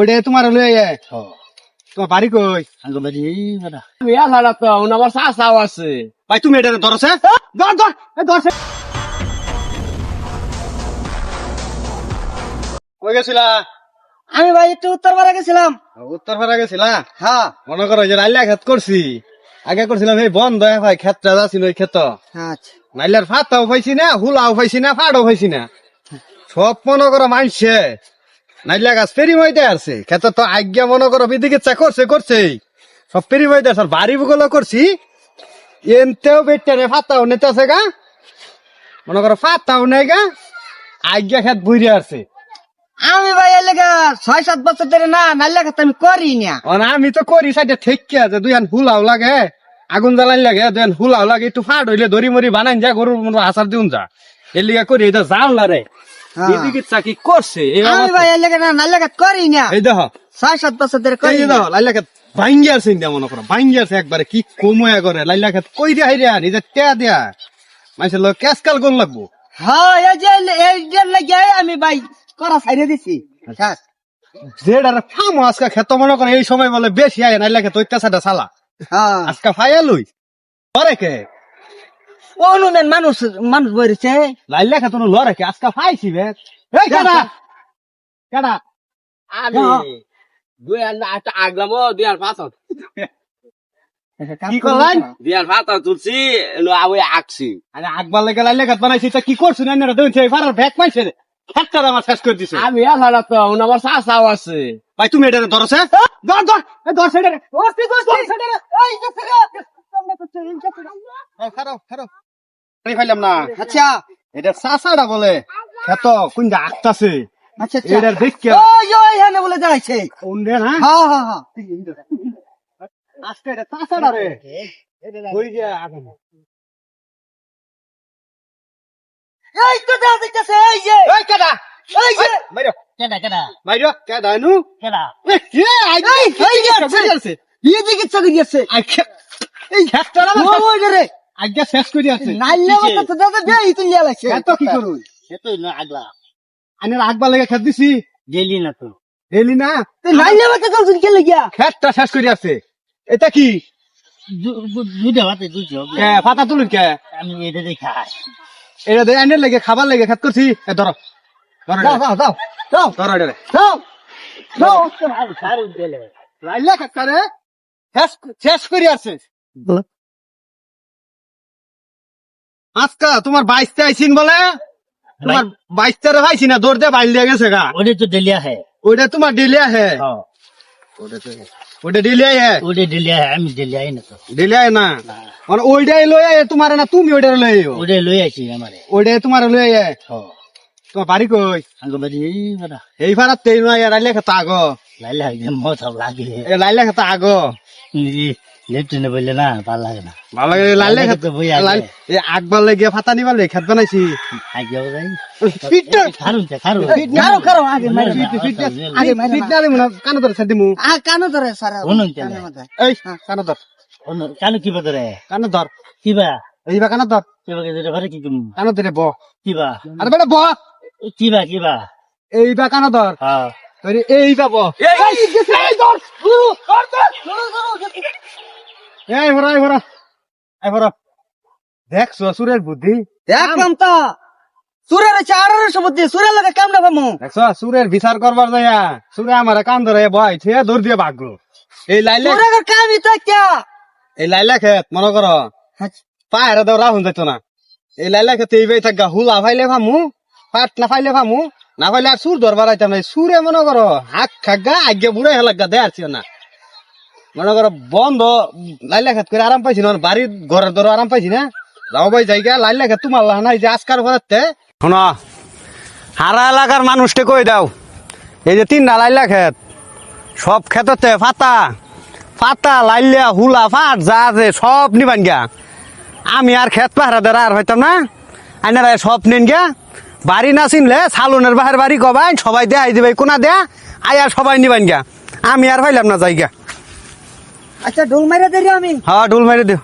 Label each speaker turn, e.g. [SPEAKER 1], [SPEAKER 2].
[SPEAKER 1] ওইটা তোমার আয়। তোমার বাড়ি কই?
[SPEAKER 2] বিয়া ছাড়া তো আমার আছে।
[SPEAKER 1] ভাই তুমি এটা ধরছে ধর ধর ধরছে কই গেছিলা?
[SPEAKER 3] আমি ভাই একটু উত্তর পাড়া গেছিলাম।
[SPEAKER 1] উত্তর পাড়া গেছিলা?
[SPEAKER 3] হ্যাঁ।
[SPEAKER 1] মনে করো যে নাইলা ক্ষেত করছি। আগে করছিলাম এই বন্ধ হয়ে ভাই ক্ষেতটা যাচ্ছিল ওই ক্ষেত।
[SPEAKER 3] আচ্ছা।
[SPEAKER 1] নাইলার ফাতাও পাইছি না হুলাও পাইছি না ফাড়ও পাইছি না। সব মনে করো মানছে নাইলা গাছ পেরি মইতে আসছে ক্ষেত তো আজ্ঞা মনে করো বিদিকিচ্ছা করছে করছে সব পেরি মইতে আসছে বাড়ি গুলো করছি। এনতেও বেটারে ফাতাও নেতেছে গা। মনে করো ফাতাও নেই গা। আজ্ঞা ক্ষেত বুঝে আসছে
[SPEAKER 3] আমি ভাই এর ছয় সাত বছর ধরে না নাইলে কথা আমি করি না
[SPEAKER 1] আমি তো করি সাইডে ঠেকে আছে দুই হান হুলাও লাগে। আগুন জ্বালাইন লাগে দুই হান হুলাও লাগে একটু ফাট হইলে দড়ি মরি বানাইন যা গরুর মতো আসার দিউন যা। এর লিগা করি এটা জাল না রে।
[SPEAKER 3] হ্যাঁ।
[SPEAKER 1] এদিকে চাকি করছে এই
[SPEAKER 3] আমি ভাই এর না নাইলে করি না।
[SPEAKER 1] এই দেখো।
[SPEAKER 3] ছয় সাত বছর ধরে
[SPEAKER 1] এই
[SPEAKER 3] করি
[SPEAKER 1] যে দেখো লাইলা খেত ভাঙ্গি আছে ইন্ডিয়া মনে করো। ভাঙ্গি আছে একবারে কি কময়া করে। লাইলা খেত কই দিয়া হাইরা নিজে টেয়া দিয়া। মানুষের লোক ক্যাসকাল কোন লাগবো?
[SPEAKER 3] হ্যাঁ এই যে এই যে লেগে আমি ভাই করা ছাইরে দিছি। হ্যাঁ
[SPEAKER 1] যেটার আজকে খেত মনে করে এই সময় বলে বেশি আয় নাইলা খেত অত্যাচারটা চালা
[SPEAKER 3] হ্যাঁ।
[SPEAKER 1] আজকে ফাইয়া লই। পরে কে?
[SPEAKER 3] অনুমেন মানুষ মানুষ বইছে
[SPEAKER 1] লাইলা খেত লড়ে কে আজকে ফাইছি বে এই কেডা
[SPEAKER 2] আমি দুই আর একটা আগলাম দুই আর পাঁচ
[SPEAKER 1] কি করলেন
[SPEAKER 2] দুই আর পাঁচ তুলছি ওই আঁকছি
[SPEAKER 1] আরে আকবার লেগে লাইলা খেত বানাইছি তা কি করছ না এনে দেন ফারার ব্যাগ পাইছে রে খেতটা আমার শেষ করে দিছে
[SPEAKER 2] আমি ছাড়া তো আমার চাচাও আছে
[SPEAKER 1] ভাই তুমি এটা ধরছে ধর ধর ধর সেটা ধর সেটা রে এই গেছে রে এই খারো খারো এই ফাইলাম না?
[SPEAKER 3] আচ্ছা
[SPEAKER 1] এটা সাসাড়া বলে খেত কোনটা আক্তাছে।
[SPEAKER 3] আচ্ছা আচ্ছা।
[SPEAKER 1] এটার দেখকে
[SPEAKER 3] ওই ওই এখানে বলে দাঁড়াইছে
[SPEAKER 1] কোনটা না?
[SPEAKER 3] হ্যাঁ হ্যাঁ হ্যাঁ।
[SPEAKER 1] আজকে এটা সাসাড়া রে। ওই যে আগুন
[SPEAKER 3] এই তো দেখা যাইতেছে এই যে।
[SPEAKER 1] এই কেডা?
[SPEAKER 3] এই যে।
[SPEAKER 1] মাইরো।
[SPEAKER 3] কেডা কেডা?
[SPEAKER 1] মাইরো কেডা নু
[SPEAKER 3] কেডা?
[SPEAKER 1] এ আই
[SPEAKER 3] এই, এই। আছে। এই দিকে চলে গেছে
[SPEAKER 1] আই এই
[SPEAKER 3] ওই রে।
[SPEAKER 1] আজ্ঞা শেষ করে আছে
[SPEAKER 3] নাইলে মত তো দাদা দেই তুই লিয়া লাগছে
[SPEAKER 1] এত কি করুন?
[SPEAKER 3] না আগলা।
[SPEAKER 1] আমি আগবার লেগে খেত দিছি।
[SPEAKER 3] গেলি না তো।
[SPEAKER 1] এলি না?
[SPEAKER 3] তুই নাইলে মত তো তুই কে লাগিয়া
[SPEAKER 1] খেতটা শেষ করে আছে এটা কি?
[SPEAKER 3] দুইটা হাতে দুইটা
[SPEAKER 1] কে পাতা তুলুন কে?
[SPEAKER 3] আমি এটা দেখাই
[SPEAKER 1] এটা দিয়ে আইনের লেগে খাবার লেগে খেত করছি। এ ধরো। ধরো
[SPEAKER 3] দাও। দাও দাও দাও
[SPEAKER 1] ধরো এটা
[SPEAKER 3] দাও দাও সারু দিলে
[SPEAKER 1] লাইলা খেতটা রে। শেষ শেষ করে আছে আজকা তোমার বাইশটা আইসিন বলে? তোমার বাইশটা রে ভাইছি না দৌড় দিয়ে বাইল দিয়ে গেছে গা।
[SPEAKER 3] ওটা তো ডেলিয়া হে
[SPEAKER 1] ওটা তোমার ডেলিয়া হে। ওটা ডেলিয়া হে
[SPEAKER 3] ওটা না তো।
[SPEAKER 1] ডেলিয়াই না? মানে না তুমি ওইটা লই আইও।
[SPEAKER 3] ওটা আইছি
[SPEAKER 1] ওটা তোমার লই আয়। তোমার বাড়ি কই?
[SPEAKER 3] আঙ্গ বাড়ি এই ভাড়া
[SPEAKER 1] এই ভাড়া তেই নয় আর
[SPEAKER 3] লাইলে
[SPEAKER 1] খেতা আগো।
[SPEAKER 3] লেফটনে বললে না ভালো লাগে না।
[SPEAKER 1] ভালো লাগে খেত
[SPEAKER 3] তো বই আগে।
[SPEAKER 1] এ আগবার লেগে ফাতা নিবার লেগে খেত বানাইছি।
[SPEAKER 3] আগে যাই
[SPEAKER 1] পিটটা
[SPEAKER 3] খারুন তে খারুন।
[SPEAKER 4] কারও আগে মারো আগে মারো না।
[SPEAKER 1] মনে কানো ধরে ছাড় দিমু।
[SPEAKER 4] আ কানো ধরে সারা
[SPEAKER 3] শুনুন তে
[SPEAKER 1] এই কানো ধর।
[SPEAKER 3] কানো কি বদরে
[SPEAKER 1] কানো ধর।
[SPEAKER 3] কিবা?
[SPEAKER 1] এইবা কানো ধর।
[SPEAKER 3] কিবা কে ধরে কি কিম?
[SPEAKER 1] কানো ধরে ব।
[SPEAKER 3] কিবা?
[SPEAKER 1] আরে বেটা ব।
[SPEAKER 3] কিবা কিবা?
[SPEAKER 1] এইবা কানো ধর।
[SPEAKER 3] হ্যাঁ।
[SPEAKER 1] তোরে এইবা ব। এই ভরা এই ভরা। এই ভরা। দেখছ সুরের বুদ্ধি।
[SPEAKER 4] দেখলাম তো। সুরের চারের সমুদ্রে সুরের লাগে কাম না পামু
[SPEAKER 1] দেখছ সুরের বিচার করবার যাইয়া সুরে আমার কান ধরে বয় সে দৌড় দিয়ে ভাগলো এই লাইলে
[SPEAKER 4] সুরের কামই তো क्या
[SPEAKER 1] এই লাইলা খেত মনে করো। পায়রা দেওয়া রাহুন যাইতো না। এই লাইলা খেতে এইবাই থাকা হুলা ফাইলে ফামু পাট না ফাইলে ফামু না ফাইলে আর সুর ধরবার আইতাম সুরে মনে করো হাক খাগা আগে বুড়ে হেলাগা দেয় আর না। মনে করো, বন্ধ লাইলা খেত করে আরাম পাইছি না বাড়ির ঘরের ধরো আরাম পাইছি না? যাও ভাই জায়গা লাইলা খেত তোমার এই যে আজকার ঘরেতে। শোনো, হারা এলাকার মানুষকে কই দাও? এই যে তিনটা লাইলা খেত সব ক্ষেততে ফাতা ফাতা, লাইলিয়া, হুলা, ফাট, যা আছে সব নিবান গিয়া। আমি আর খেত পাহারা দ্বারা আর হইতাম না। আইনারা সব নেন গিয়া। বাড়ি না চিনলে সালুনের বাহার বাড়ি কবাই, সবাই দেয়া দিবে কোনা দেয়া, আয়া সবাই নিবান গিয়া। আমি আর হইলাম না যাই গিয়া
[SPEAKER 4] আচ্ছা ঢোল মাইরা দেরি আমি।
[SPEAKER 1] হ্যাঁ ডুল মাইরা দিও।